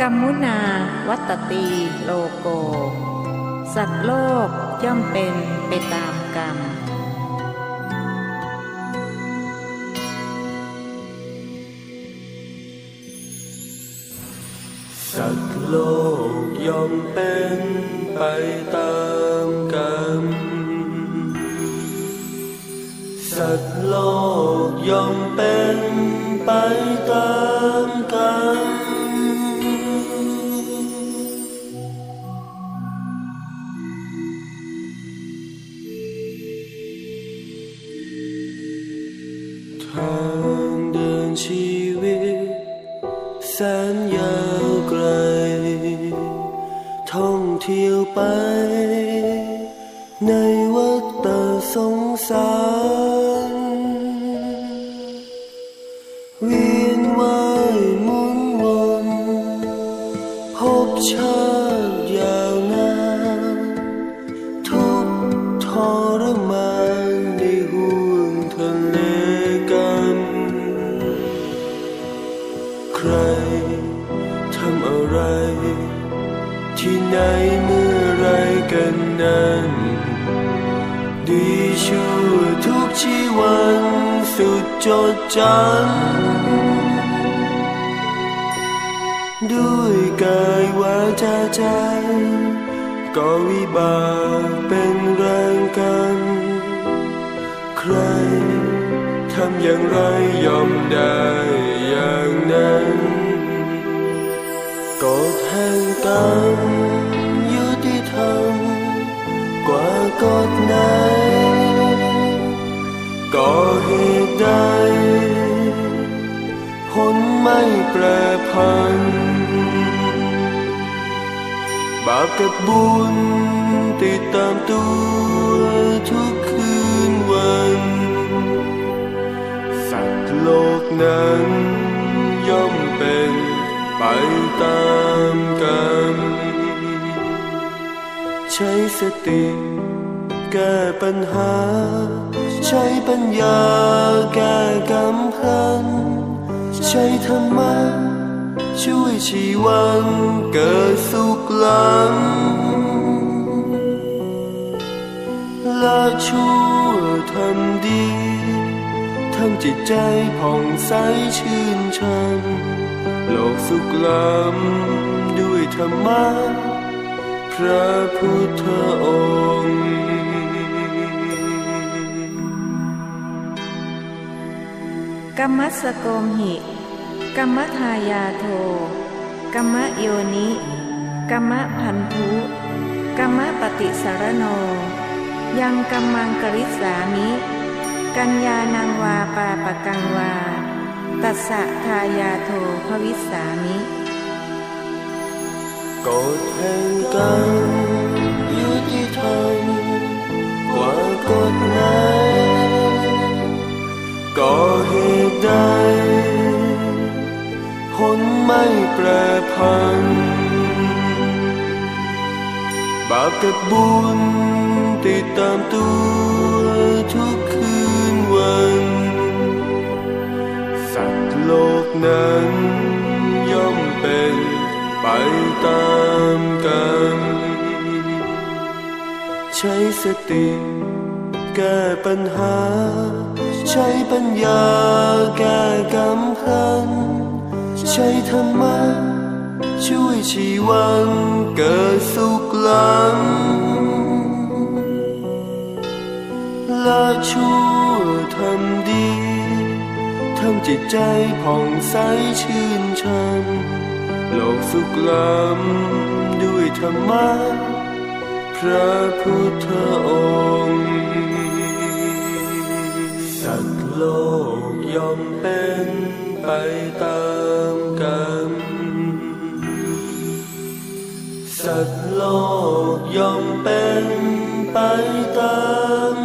กัมมุนาวัตตีโลโก สัตว์โลกย่อมเป็นไปตามกรรม สัตว์โลกย่อมเป็นไปตามกรรม สัตว์โลกย่อมเป็นไปตาม ทางเดินชีวิตแสนยาวไกล ท่องเที่ยวไป ในวัฏสงสารเวียนว่ายหมุนวนพบชา ไหนเมื่อไรกันนั้น ดีชั่วทุกชีวันสุดจดจำด้วยกายวาจาใจ ก็วิบากเป็นแรงกัน ใครทำอย่างไรยอมได้อย่างนั้นกฎแผลไม่แปรพัน บาปกับบุญติดตามตัวทุกคืนวัน สัตว์โลกนั้นย่อมเป็นไปตามกรรม ใช้สติแก้ปัญหา ใช้ปัญญาแก้กำพัน ใช้ธรรมะช่วยชีวันเกิดสุขหลังละชั่วทำดีทำจิตใจผ่องใสชื่นชันโลกสุขล้ำด้วยธรรมะพระพุทธองค์ กัมมัสโกมหิกัมมทายาโทกัมมโยนิกัมมพันธุกัมมปฏิสารโน ยังกัมมังกริสามิ กัญญานังวาปาปกังวา ตัสสะทายาโทภวิสามิกฎแห่งกรรมยุติธรรมกว่ากฎไหนก็เหตุ ใดผลไม่แปรพัน บาปกับบุญติดตามตัวทุกคืนวัน สัตว์โลกนั้นย่อมเป็นไปตามกรรมใช้สติแก้ปัญหา ใช้ปัญญาแก้กำพัน ใช้ธรรมะช่วยชีวันเกิดสุขลังละชั่วทำดีทำจิตใจผ่องใสชื่นชันโลกสุขล้ำด้วยธรรมะพระพุทธองค์ สัตว์โลกยอมเป็นไปตามกรรม สัตว์โลกยอมเป็นไปตาม